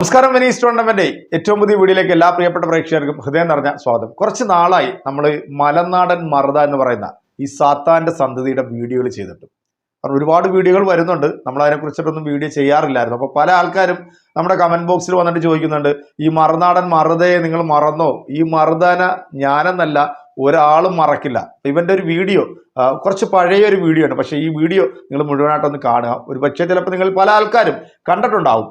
നമസ്കാരം Venice tournament ഏറ്റവും പുതിയ വീഡിയോയിലേക്ക് എല്ലാ പ്രിയപ്പെട്ട പ്രേക്ഷകർക്കും ഹൃദയം നിറഞ്ഞ സ്വാഗതം. കുറച്ച് നാളായി നമ്മൾ മലനാടൻ മറുത എന്ന് പറയുന്ന ഈ സാത്താന്റെ സന്തതിയുടെ വീഡിയോകൾ ചെയ്തിട്ട് കാരണം ഒരുപാട് വീഡിയോകൾ വരുന്നുണ്ട്. നമ്മൾ അതിനെക്കുറിച്ചിട്ടൊന്നും വീഡിയോ ചെയ്യാറില്ലായിരുന്നു. അപ്പോൾ പല ആൾക്കാരും നമ്മുടെ കമന്റ് ബോക്സിൽ വന്നിട്ട് ചോദിക്കുന്നുണ്ട് ഈ മറുനാടൻ മറുതയെ നിങ്ങൾ മറന്നോ? ഈ മറുതന ഞാനെന്നല്ല ഒരാളും മറക്കില്ല. ഇവന്റെ ഒരു വീഡിയോ കുറച്ച് പഴയ ഒരു വീഡിയോ ആണ്. പക്ഷേ ഈ വീഡിയോ നിങ്ങൾ മുഴുവനായിട്ടൊന്ന് കാണുക. ഒരു പക്ഷേ ചിലപ്പോൾ നിങ്ങൾ പല ആൾക്കാരും കണ്ടിട്ടുണ്ടാവും.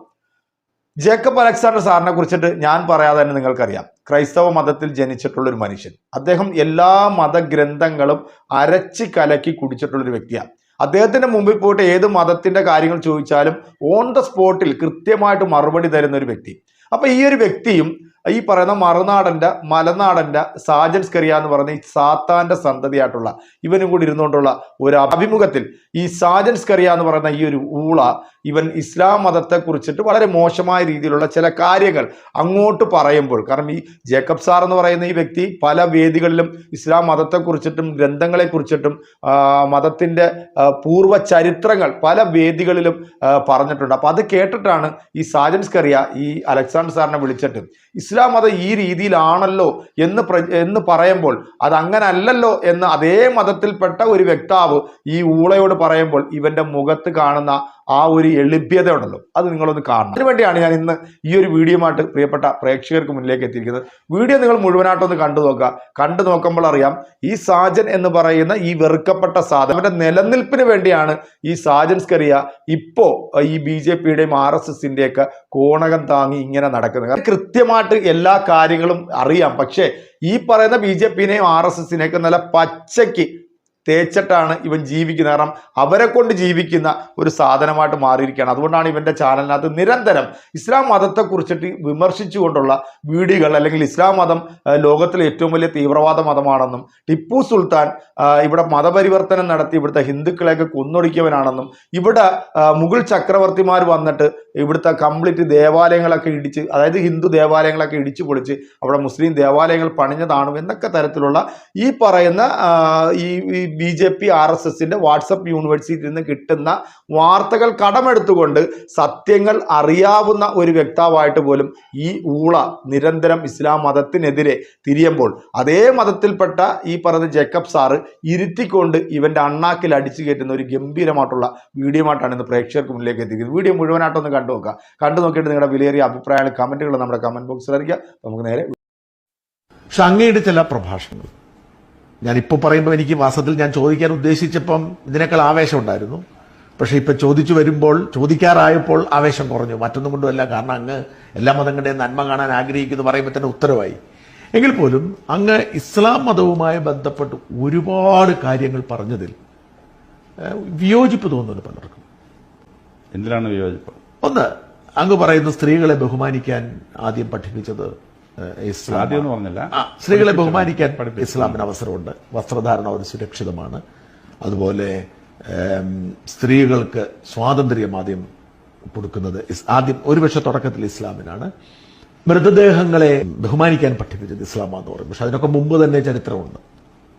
ജേക്കബ് അലക്സാണ്ടർ സാറിനെ കുറിച്ചിട്ട് ഞാൻ പറയാതെ തന്നെ നിങ്ങൾക്കറിയാം. ക്രൈസ്തവ മതത്തിൽ ജനിച്ചിട്ടുള്ള ഒരു മനുഷ്യൻ. അദ്ദേഹം എല്ലാ മതഗ്രന്ഥങ്ങളും അരച്ച് കലക്കി കുടിച്ചിട്ടുള്ള ഒരു വ്യക്തിയാണ് അദ്ദേഹത്തിന്റെ മുമ്പിൽ പോയിട്ട് ഏത് മതത്തിന്റെ കാര്യങ്ങൾ ചോദിച്ചാലും ഓൺ ദ സ്പോട്ടിൽ കൃത്യമായിട്ട് മറുപടി തരുന്ന ഒരു വ്യക്തി. അപ്പൊ ഈ ഒരു വ്യക്തിയും ഈ പറയുന്ന മറുനാടന്റെ മലനാടന്റെ സാജൻ സ്കറിയ എന്ന് പറയുന്ന ഈ സാത്താന്റെ സന്തതിയായിട്ടുള്ള ഇവനും കൂടി ഇരുന്നുകൊണ്ടുള്ള ഒരു അഭിമുഖത്തിൽ ഈ സാജൻ സ്കറിയ എന്ന് പറയുന്ന ഈ ഒരു ഊള ഇവൻ ഇസ്ലാം മതത്തെ കുറിച്ചിട്ട് വളരെ മോശമായ രീതിയിലുള്ള ചില കാര്യങ്ങൾ അങ്ങോട്ട് പറയുമ്പോൾ കാരണം ഈ ജേക്കബ് സാർ എന്ന് പറയുന്ന ഈ വ്യക്തി പല വേദികളിലും ഇസ്ലാം മതത്തെ കുറിച്ചിട്ടും ഗ്രന്ഥങ്ങളെ കുറിച്ചിട്ടും മതത്തിന്റെ പൂർവ ചരിത്രങ്ങൾ പല വേദികളിലും പറഞ്ഞിട്ടുണ്ട്. അപ്പൊ അത് കേട്ടിട്ടാണ് ഈ സാജൻ സ്കറിയ ഈ അലക്സാണ്ടർ സാറിനെ വിളിച്ചിട്ട് ഇസ്ലാം മതം ഈ രീതിയിലാണല്ലോ എന്ന് എന്ന് പറയുമ്പോൾ അത് അങ്ങനെ അല്ലല്ലോ എന്ന് അതേ മതത്തിൽപ്പെട്ട ഒരു വ്യക്താവ് ഈ ഊളയോട് പറയുമ്പോൾ ഇവന്റെ മുഖത്ത് കാണുന്ന ആ ഒരു എളിഭ്യത ഉണ്ടല്ലോ അത് നിങ്ങളൊന്ന് കാണണം. അതിനുവേണ്ടിയാണ് ഞാൻ ഇന്ന് ഈ ഒരു വീഡിയോമായിട്ട് പ്രിയപ്പെട്ട പ്രേക്ഷകർക്ക് മുന്നിലേക്ക് എത്തിയിരിക്കുന്നത്. വീഡിയോ നിങ്ങൾ മുഴുവനായിട്ടൊന്ന് കണ്ടു നോക്കുക. കണ്ടു നോക്കുമ്പോൾ അറിയാം ഈ സാജൻ എന്ന് പറയുന്ന ഈ വെറുക്കപ്പെട്ട സാധനം അവന്റെ നിലനിൽപ്പിന് വേണ്ടിയാണ് ഈ സാജൻ സ്കറിയ ഇപ്പോ ഈ ബി ജെ പിയുടെയും ആർ എസ് എസിന്റെയൊക്കെ കോണകം താങ്ങി ഇങ്ങനെ നടക്കുന്നത്. കൃത്യമായിട്ട് എല്ലാ കാര്യങ്ങളും അറിയാം. പക്ഷേ ഈ പറയുന്ന ബി ജെ പിനെയും ആർ എസ് എസിനെയൊക്കെ നല്ല പച്ചയ്ക്ക് തേച്ചിട്ടാണ് ഇവൻ ജീവിക്കുന്നത്. കാരണം അവരെ കൊണ്ട് ജീവിക്കുന്ന ഒരു സാധനമായിട്ട് മാറിയിരിക്കുകയാണ്. അതുകൊണ്ടാണ് ഇവന്റെ ചാനലിനകത്ത് നിരന്തരം ഇസ്ലാം മതത്തെ കുറിച്ചിട്ട് വിമർശിച്ചുകൊണ്ടുള്ള വീഡിയോകൾ അല്ലെങ്കിൽ ഇസ്ലാം മതം ലോകത്തിലെ ഏറ്റവും വലിയ തീവ്രവാദ മതമാണെന്നും ടിപ്പു സുൽത്താൻ ഇവിടെ മതപരിവർത്തനം നടത്തി ഇവിടുത്തെ ഹിന്ദുക്കളെയൊക്കെ കൊന്നൊടുക്കിയവനാണെന്നും ഇവിടെ മുഗൾ ചക്രവർത്തിമാർ വന്നിട്ട് ഇവിടുത്തെ കംപ്ലീറ്റ് ദേവാലയങ്ങളൊക്കെ ഇടിച്ച് അതായത് ഹിന്ദു ദേവാലയങ്ങളൊക്കെ ഇടിച്ചു പൊളിച്ച് അവിടെ മുസ്ലിം ദേവാലയങ്ങൾ പണിഞ്ഞതാണ് എന്നൊക്കെ തരത്തിലുള്ള ഈ പറയുന്ന ഈ B J P R S എസിന്റെ വാട്സപ്പ് യൂണിവേഴ്സിറ്റിയിൽ നിന്ന് കിട്ടുന്ന വാർത്തകൾ കടമെടുത്തുകൊണ്ട് സത്യങ്ങൾ അറിയാവുന്ന ഒരു വ്യക്താവായിട്ട് പോലും ഈ ഊള നിരന്തരം ഇസ്ലാം മതത്തിനെതിരെ തിരിയുമ്പോൾ അതേ മതത്തിൽപ്പെട്ട ഈ പറയുന്ന ജേക്കബ് സാറ് ഇരുത്തിക്കൊണ്ട് ഇവന്റെ അണ്ണാക്കിൽ അടിച്ചു കയറ്റുന്ന ഒരു ഗംഭീരമായിട്ടുള്ള വീഡിയോ ആയിട്ടാണ് ഇന്ന് പ്രേക്ഷകർക്ക് മുന്നിലേക്ക് എത്തിക്കുന്നത് വീഡിയോ മുഴുവനായിട്ടൊന്ന് കണ്ടു നോക്കുക. കണ്ടു നോക്കിയിട്ട് നിങ്ങളുടെ വിലയേറിയ അഭിപ്രായങ്ങൾ കമന്റുകൾ നമ്മുടെ കമന്റ് ബോക്സിൽ അറിയിക്കുക. നമുക്ക് നേരെ പക്ഷെ അങ്ങയുടെ ചില പ്രഭാഷണങ്ങൾ. ഞാനിപ്പോൾ പറയുമ്പോൾ എനിക്ക് വാസ്തവത്തിൽ ഞാൻ ചോദിക്കാൻ ഉദ്ദേശിച്ചപ്പം ഇതിനേക്കാൾ ആവേശം ഉണ്ടായിരുന്നു. പക്ഷെ ഇപ്പം ചോദിച്ചു വരുമ്പോൾ ചോദിക്കാറായപ്പോൾ ആവേശം കുറഞ്ഞു. മറ്റൊന്നും കൊണ്ടുമല്ല. കാരണം അങ്ങ് എല്ലാ മതങ്ങളുടെയും നന്മ കാണാൻ ആഗ്രഹിക്കുന്നു പറയുമ്പോൾ തന്നെ ഉത്തരവായി. എങ്കിൽ പോലും അങ്ങ് ഇസ്ലാം മതവുമായി ബന്ധപ്പെട്ട് ഒരുപാട് കാര്യങ്ങൾ പറഞ്ഞതിൽ വിയോജിപ്പ് തോന്നുന്നു പലർക്കും. എന്തിനാണ് വിയോജിപ്പ്? ഒന്ന് അങ്ങ് പറയുന്ന സ്ത്രീകളെ ബഹുമാനിക്കാൻ ആദ്യം പഠിപ്പിച്ചത് ഇസ്ലാം പറഞ്ഞില്ല സ്ത്രീകളെ ബഹുമാനിക്കാൻ. ഇസ്ലാമിന് അവസരമുണ്ട്. വസ്ത്രധാരണം അവർ സുരക്ഷിതമാണ്. അതുപോലെ സ്ത്രീകൾക്ക് സ്വാതന്ത്ര്യം ആദ്യം കൊടുക്കുന്നത് ആദ്യം ഒരുപക്ഷെ തുടക്കത്തിൽ ഇസ്ലാമിനാണ്. മൃതദേഹങ്ങളെ ബഹുമാനിക്കാൻ പഠിപ്പിച്ചത് ഇസ്ലാമാന്ന് പറയും. പക്ഷെ അതിനൊക്കെ മുമ്പ് തന്നെ ചരിത്രമുണ്ട്.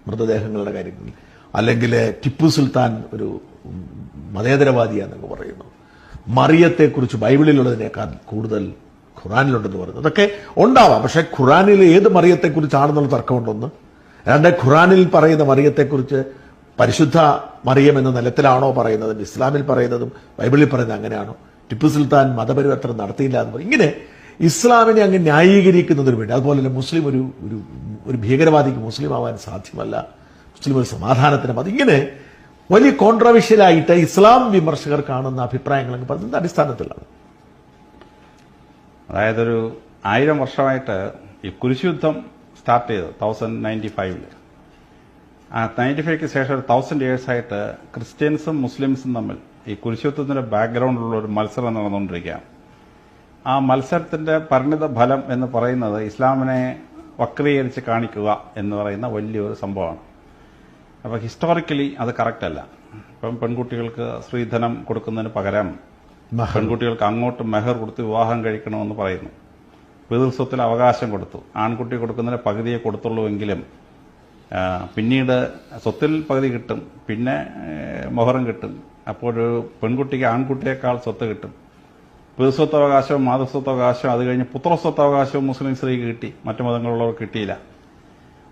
മൃതദേഹങ്ങളുടെ കാര്യങ്ങളിൽ അല്ലെങ്കിൽ ടിപ്പു സുൽത്താൻ ഒരു മതേതരവാദിയാണെന്നൊക്കെ പറയുന്നു. മറിയത്തെക്കുറിച്ച് ബൈബിളിലുള്ളതിനേക്കാൾ കൂടുതൽ ഖുറാനിലുണ്ടെന്ന് പറയുന്നത്. അതൊക്കെ ഉണ്ടാവാം. പക്ഷെ ഖുറാനിൽ ഏത് മറിയത്തെക്കുറിച്ചാണെന്നുള്ള തർക്കമുണ്ടെന്ന്? രണ്ട് ഖുറാനിൽ പറയുന്ന മറിയത്തെക്കുറിച്ച് പരിശുദ്ധ മറിയം എന്ന നിലത്തിലാണോ പറയുന്നത് ഇസ്ലാമിൽ പറയുന്നതും ബൈബിളിൽ പറയുന്നത് അങ്ങനെയാണോ? ടിപ്പു സുൽത്താൻ മതപരിവർത്തനം നടത്തിയില്ല എന്ന് പറയും. ഇങ്ങനെ ഇസ്ലാമിനെ അങ്ങ് ന്യായീകരിക്കുന്നതിന് വേണ്ടി അതുപോലെ തന്നെ മുസ്ലിം ഒരു ഒരു ഭീകരവാദിക്ക് മുസ്ലിം ആവാൻ സാധ്യമല്ല. മുസ്ലിം ഒരു സമാധാനത്തിനും മതി. ഇങ്ങനെ വലിയ കോൺട്രവേഴ്ഷ്യലായിട്ട് ഇസ്ലാം വിമർശകർ കാണുന്ന അഭിപ്രായങ്ങൾ എന്ന് പറയുന്നത് അടിസ്ഥാനത്തിലാണ്. അതായത് ഒരു ആയിരം വർഷമായിട്ട് ഈ കുരിശുദ്ധം സ്റ്റാർട്ട് ചെയ്തത് തൗസൻഡ് നയന്റി ഫൈവിൽ ആ നയന്റി ഫൈവ്ക്ക് ശേഷം ഒരു തൗസൻഡ് ഇയേഴ്സ് ആയിട്ട് ക്രിസ്ത്യൻസും മുസ്ലിംസും തമ്മിൽ ഈ കുരിശുയുദ്ധത്തിന്റെ ബാക്ക്ഗ്രൗണ്ടിലുള്ള ഒരു മത്സരം നടന്നുകൊണ്ടിരിക്കുകയാണ്. ആ മത്സരത്തിന്റെ പരിണിത ഫലം എന്ന് പറയുന്നത് ഇസ്ലാമിനെ വക്രീകരിച്ച് കാണിക്കുക എന്ന് പറയുന്ന വലിയൊരു സംഭവമാണ്. അപ്പോൾ ഹിസ്റ്റോറിക്കലി അത് കറക്റ്റ് അല്ല. ഇപ്പം പെൺകുട്ടികൾക്ക് സ്ത്രീധനം കൊടുക്കുന്നതിന് പകരം പെൺകുട്ടികൾക്ക് അങ്ങോട്ട് മെഹർ കൊടുത്ത് വിവാഹം കഴിക്കണമെന്ന് പറയുന്നു. പിതൃസ്വത്തിൽ അവകാശം കൊടുത്തു. ആൺകുട്ടി കൊടുക്കുന്നതിന് പകുതിയെ കൊടുത്തുള്ളൂ എങ്കിലും പിന്നീട് സ്വത്തിൽ പകുതി കിട്ടും പിന്നെ മൊഹറും കിട്ടും. അപ്പോൾ ഒരു പെൺകുട്ടിക്ക് ആൺകുട്ടിയേക്കാൾ സ്വത്ത് കിട്ടും. പിതൃസ്വത്തവകാശവും മാതൃസ്വത്തവകാശവും അത് കഴിഞ്ഞ് പുത്രസ്വത്തവകാശവും മുസ്ലിം സ്ത്രീക്ക് കിട്ടി. മറ്റു മതങ്ങളുള്ളവർക്ക് കിട്ടിയില്ല.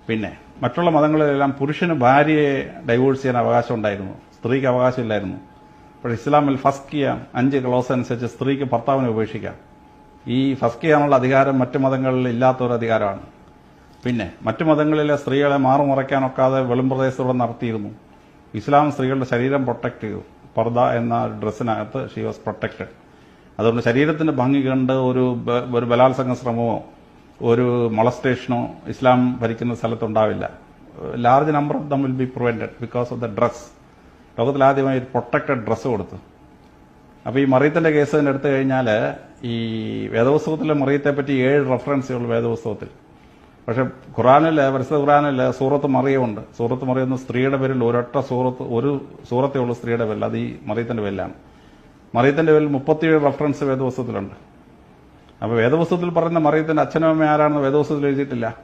പിന്നെ മറ്റുള്ള മതങ്ങളിലെല്ലാം പുരുഷന് ഭാര്യയെ ഡൈവോഴ്സ് ചെയ്യാൻ അവകാശം ഉണ്ടായിരുന്നു. സ്ത്രീക്ക് അവകാശമില്ലായിരുന്നു. പക്ഷേ ഇസ്ലാമിൽ ഫസ്കിയ അഞ്ച് ക്ലോസ് അനുസരിച്ച് സ്ത്രീക്ക് ഭർത്താവിനെ ഉപേക്ഷിക്കാം. ഈ ഫസ്കിയാനുള്ള അധികാരം മറ്റു മതങ്ങളിൽ ഇല്ലാത്തൊരു അധികാരമാണ്. പിന്നെ മറ്റു മതങ്ങളിലെ സ്ത്രീകളെ മാറുമറയ്ക്കാനൊക്കാതെ വെളുംപ്രദേശത്തൂടെ നടത്തിയിരുന്നു. ഇസ്ലാം സ്ത്രീകളുടെ ശരീരം പ്രൊട്ടക്ട് ചെയ്തു. പർദ എന്ന ഡ്രസ്സിനകത്ത് ഷീ വാസ് പ്രൊട്ടക്റ്റഡ് അതുകൊണ്ട് ശരീരത്തിന്റെ ഭംഗി കണ്ട് ഒരു ഒരു ബലാത്സംഗ ശ്രമമോ ഒരു മൊളസ്റ്റേഷനോ ഇസ്ലാം ഭരിക്കുന്ന സ്ഥലത്തുണ്ടാവില്ല. Large number of them will be prevented because of the dress ലോകത്തിലാദ്യമായി ഒരു പ്രൊട്ടക്റ്റഡ് ഡ്രസ്സ് കൊടുത്തു. അപ്പോൾ ഈ മറിയത്തിന്റെ കേസ് തന്നെ എടുത്തു കഴിഞ്ഞാൽ ഈ വേദപുസ്തകത്തിലെ മറിയത്തെ പറ്റി ഏഴ് റെഫറൻസുകൾ വേദപുസ്തകത്തിൽ. പക്ഷെ ഖുറാനിൽ പരിശുദ്ധ ഖുറാനിൽ സൂറത്ത് മറിയമുണ്ട് സൂറത്ത് മറിയുന്ന സ്ത്രീയുടെ പേരിൽ ഒരൊറ്റ സൂറത്ത് ഒരു സൂറത്തേ ഉള്ളൂ സ്ത്രീയുടെ പേരിൽ. അത് ഈ മറിയത്തിന്റെ പേരിലാണ്. മറിയത്തിന്റെ പേരിൽ മുപ്പത്തിയേഴ് റെഫറൻസ് വേദപുസ്തകത്തിലുണ്ട്. അപ്പോൾ വേദപുസ്തകത്തിൽ പറയുന്ന മറിയത്തിന്റെ അച്ഛനും അമ്മ ആരാണെന്ന് വേദപുസ്തകത്തിൽ എഴുതിയിട്ടില്ല.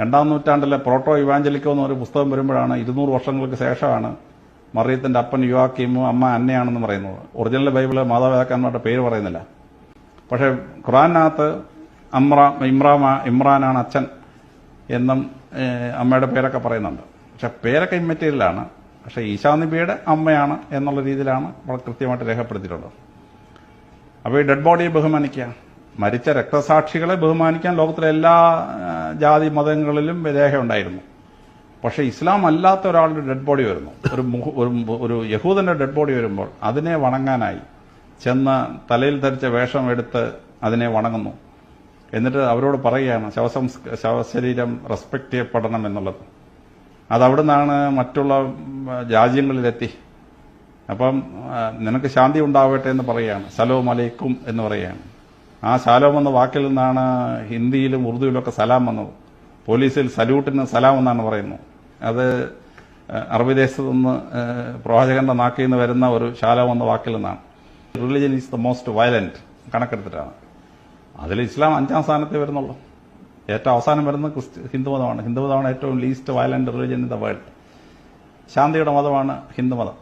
രണ്ടാം നൂറ്റാണ്ടിലെ പ്രോട്ടോ ഇവാഞ്ചലിക്കോ എന്നൊരു പുസ്തകം വരുമ്പോഴാണ് ഇരുന്നൂറ് വർഷങ്ങൾക്ക് ശേഷമാണ് മറിയത്തിന്റെ അപ്പൻ യുവാക്കിമും അമ്മ അന്നയാണെന്ന് പറയുന്നത്. ഒറിജിനൽ ബൈബിൾ മാതാപിതാക്കന്മാരുടെ പേര് പറയുന്നില്ല. പക്ഷെ ഖുറാനകത്ത് അമ്ര ഇമ്രാമ ഇമ്രാനാണ് അച്ഛൻ എന്നും അമ്മയുടെ പേരൊക്കെ പറയുന്നുണ്ട്. പക്ഷെ പേരൊക്കെ ഇമ്മറ്റീരിയലാണ്. പക്ഷെ ഈശാ നബിയുടെ അമ്മയാണ് എന്നുള്ള രീതിയിലാണ് വളരെ കൃത്യമായിട്ട് രേഖപ്പെടുത്തിയിട്ടുള്ളത്. അപ്പോൾ ഈ ഡെഡ് ബോഡിയെ ബഹുമാനിക്കുക. മരിച്ച രക്തസാക്ഷികളെ ബഹുമാനിക്കാൻ ലോകത്തിലെ എല്ലാ ജാതി മതങ്ങളിലും രേഖയുണ്ടായിരുന്നു പക്ഷേ ഇസ്ലാം അല്ലാത്ത ഒരാളുടെ ഡെഡ് ബോഡി വരുന്നു. ഒരു ഒരു യഹൂദന്റെ ഡെഡ് ബോഡി വരുമ്പോൾ അതിനെ വണങ്ങാനായി ചെന്ന് തലയിൽ ധരിച്ച വേഷം എടുത്ത് അതിനെ വണങ്ങുന്നു. എന്നിട്ട് അവരോട് പറയുകയാണ് ശവസംസ് ശവശരീരം റെസ്പെക്ട് ചെയ്യപ്പെടണം എന്നുള്ളത്. അതവിടുന്നാണ് മറ്റുള്ള രാജ്യങ്ങളിലെത്തി. അപ്പം നിനക്ക് ശാന്തി ഉണ്ടാവട്ടെ എന്ന് പറയുകയാണ്. സലോം അലൈക്കും എന്ന് പറയുകയാണ്. ആ ശാലോം എന്ന വാക്കിൽ നിന്നാണ് ഹിന്ദിയിലും ഉറുദുവിലൊക്കെ സലാം വന്നത്. പോലീസിൽ സല്യൂട്ടിന് സലാം എന്നാണ് പറയുന്നത് അത് അറബി ദേശത്ത് നിന്ന് പ്രവാചകന്റെ നാക്കിൽ നിന്ന് വരുന്ന ഒരു ശാലോം എന്ന വാക്കിൽ നിന്നാണ്. Religion is the most violent കണക്കെടുത്തിട്ടാണ്. അതിൽ ഇസ്ലാം അഞ്ചാം സ്ഥാനത്തേ വരുന്നുള്ളൂ. ഏറ്റവും അവസാനം വരുന്നത് ക്രിസ്ത്യ ഹിന്ദുമതമാണ് ഹിന്ദുമതമാണ് ഏറ്റവും least violent religion in the world ശാന്തിയുടെ മതമാണ് ഹിന്ദുമതം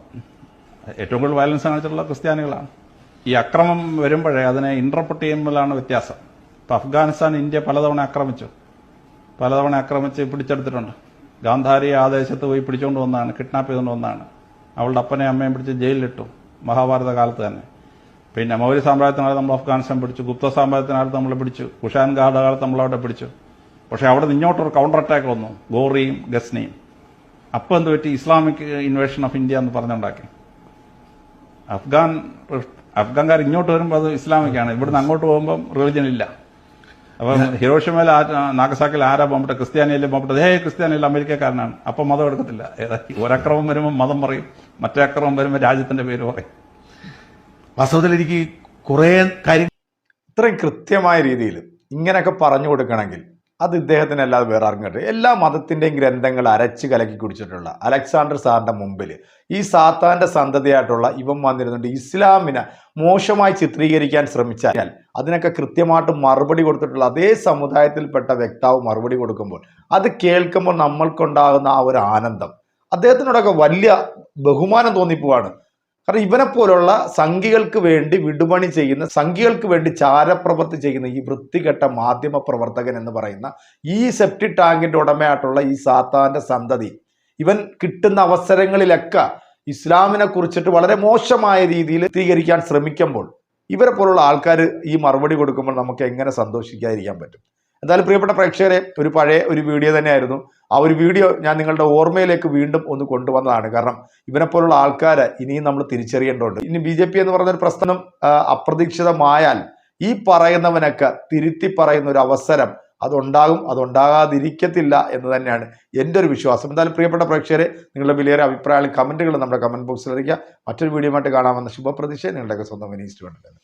ഏറ്റവും കൂടുതൽ വയലൻസ് കാണിച്ചിട്ടുള്ള ക്രിസ്ത്യാനികളാണ്. ഈ അക്രമം വരുമ്പോഴേ അതിനെ ഇന്റർപ്രട്ട് ചെയ്യുമ്പോഴാണ് വ്യത്യാസം. ഇപ്പൊ അഫ്ഗാനിസ്ഥാൻ ഇന്ത്യ പലതവണ ആക്രമിച്ചു. പലതവണ ആക്രമിച്ച് പിടിച്ചെടുത്തിട്ടുണ്ട്. ഗാന്ധാരി ആ ദേശത്ത് പോയി പിടിച്ചുകൊണ്ട് വന്നതാണ് കിഡ്നാപ്പ് ചെയ്തുകൊണ്ട് വന്നതാണ് അവളുടെ അപ്പനെ അമ്മയും പിടിച്ച് ജയിലിലിട്ടു മഹാഭാരത കാലത്ത് തന്നെ. പിന്നെ മൗര്യ സാമ്രാജ്യത്തിനകത്ത് നമ്മൾ അഫ്ഗാനിസ്ഥാൻ പിടിച്ചു ഗുപ്ത സാമ്രാജ്യത്തിനകത്ത് നമ്മളെ പിടിച്ചു കുഷാൻ ഗാർഡ് കാലത്ത് നമ്മൾ അവിടെ പിടിച്ചു. പക്ഷേ അവിടെ നിന്ന് ഇങ്ങോട്ടൊരു കൗണ്ടർ അറ്റാക്ക് വന്നു ഗോറിയും ഗസ്നിയും. അപ്പം എന്ത് പറ്റി? ഇസ്ലാമിക് ഇൻവേഷൻ ഓഫ് ഇന്ത്യ എന്ന് പറഞ്ഞുണ്ടാക്കി. അഫ്ഗാൻ അഫ്ഗാൻകാർ ഇങ്ങോട്ട് വരുമ്പോൾ അത് ഇസ്ലാമിക്കാണ്. ഇവിടുന്ന് അങ്ങോട്ട് പോകുമ്പോൾ റിലിജൻ ഇല്ല. അപ്പം ഹിരോഷിമയിൽ നാഗസാക്കിൽ ആരാ പോകട്ടെ ക്രിസ്ത്യാനിയല്ലേ പോകട്ടെ ഹേ ക്രിസ്ത്യാനിയല്ല അമേരിക്കക്കാരനാണ്. അപ്പം മതം എടുക്കത്തില്ല. ഏതാ? ഒരക്രമം വരുമ്പോൾ മതം പറയും. മറ്റേ അക്രമം വരുമ്പോൾ രാജ്യത്തിന്റെ പേര് പറയും. വാസ്തവത്തിൽ എനിക്ക് കുറേ കാര്യം ഇത്രയും കൃത്യമായ രീതിയിൽ ഇങ്ങനെയൊക്കെ പറഞ്ഞു കൊടുക്കണമെങ്കിൽ അത് ഇദ്ദേഹത്തിന് അല്ലാതെ വേറെ ആർക്കും എല്ലാ മതത്തിന്റെയും ഗ്രന്ഥങ്ങൾ അരച്ച് കലക്കി കുടിച്ചിട്ടുള്ള അലക്സാണ്ടർ സാറിന്റെ മുമ്പിൽ ഈ സാത്താന്റെ സന്തതിയായിട്ടുള്ള ഇവൻ വന്നിരുന്നുണ്ട്. ഇസ്ലാമിനെ മോശമായി ചിത്രീകരിക്കാൻ ശ്രമിച്ചാൽ അതിനൊക്കെ കൃത്യമായിട്ട് മറുപടി കൊടുത്തിട്ടുള്ള അതേ സമുദായത്തിൽപ്പെട്ട വ്യക്താവ് മറുപടി കൊടുക്കുമ്പോൾ അത് കേൾക്കുമ്പോൾ നമ്മൾക്കുണ്ടാകുന്ന ആ ഒരു ആനന്ദം. അദ്ദേഹത്തിനോടൊക്കെ വലിയ ബഹുമാനം തോന്നിപ്പോവാണ്. കാരണം ഇവനെ പോലുള്ള സംഘികൾക്ക് വേണ്ടി വിടുപണി ചെയ്യുന്ന സംഘികൾക്ക് വേണ്ടി ചാരപ്രവൃത്തി ചെയ്യുന്ന ഈ വൃത്തികെട്ട മാധ്യമ പ്രവർത്തകൻ എന്ന് പറയുന്ന ഈ സെപ്റ്റി ടാങ്കിന്റെ ഉടമയായിട്ടുള്ള ഈ സാത്താന്റെ സന്തതി ഇവൻ കിട്ടുന്ന അവസരങ്ങളിലൊക്കെ ഇസ്ലാമിനെ കുറിച്ചിട്ട് വളരെ മോശമായ രീതിയിൽ ചിത്രീകരിക്കാൻ ശ്രമിക്കുമ്പോൾ ഇവരെ പോലുള്ള ആൾക്കാർ ഈ മറുപടി കൊടുക്കുമ്പോൾ നമുക്ക് എങ്ങനെ സന്തോഷിക്കാതിരിക്കാൻ പറ്റും? എന്തായാലും പ്രിയപ്പെട്ട പ്രേക്ഷകരെ ഒരു പഴയ ഒരു വീഡിയോ തന്നെയായിരുന്നു. ആ ഒരു വീഡിയോ ഞാൻ നിങ്ങളുടെ ഓർമ്മയിലേക്ക് വീണ്ടും ഒന്ന് കൊണ്ടുവന്നതാണ്. കാരണം ഇവനെപ്പോലുള്ള ആൾക്കാരെ ഇനിയും നമ്മൾ തിരിച്ചറിയേണ്ടതുണ്ട്. ഇനി ബി ജെ പി എന്ന് പറഞ്ഞൊരു പ്രശ്നം അപ്രതീക്ഷിതമായാൽ ഈ പറയുന്നവനൊക്കെ തിരുത്തി പറയുന്ന ഒരു അവസരം അതുണ്ടാകും അതുണ്ടാകാതിരിക്കത്തില്ല എന്ന് തന്നെയാണ് എന്റെ ഒരു വിശ്വാസം. എന്തായാലും പ്രിയപ്പെട്ട പ്രേക്ഷകരെ നിങ്ങളുടെ വിലയേറെ അഭിപ്രായങ്ങളും കമന്റുകൾ നമ്മുടെ കമന്റ് ബോക്സിൽ അറിയിക്കുക. മറ്റൊരു വീഡിയോ ആയിട്ട് കാണാമെന്ന ശുഭപ്രതീക്ഷ. നിങ്ങളുടെയൊക്കെ സ്വന്തം വിനീസ്റ്റ് വേണ്ടത്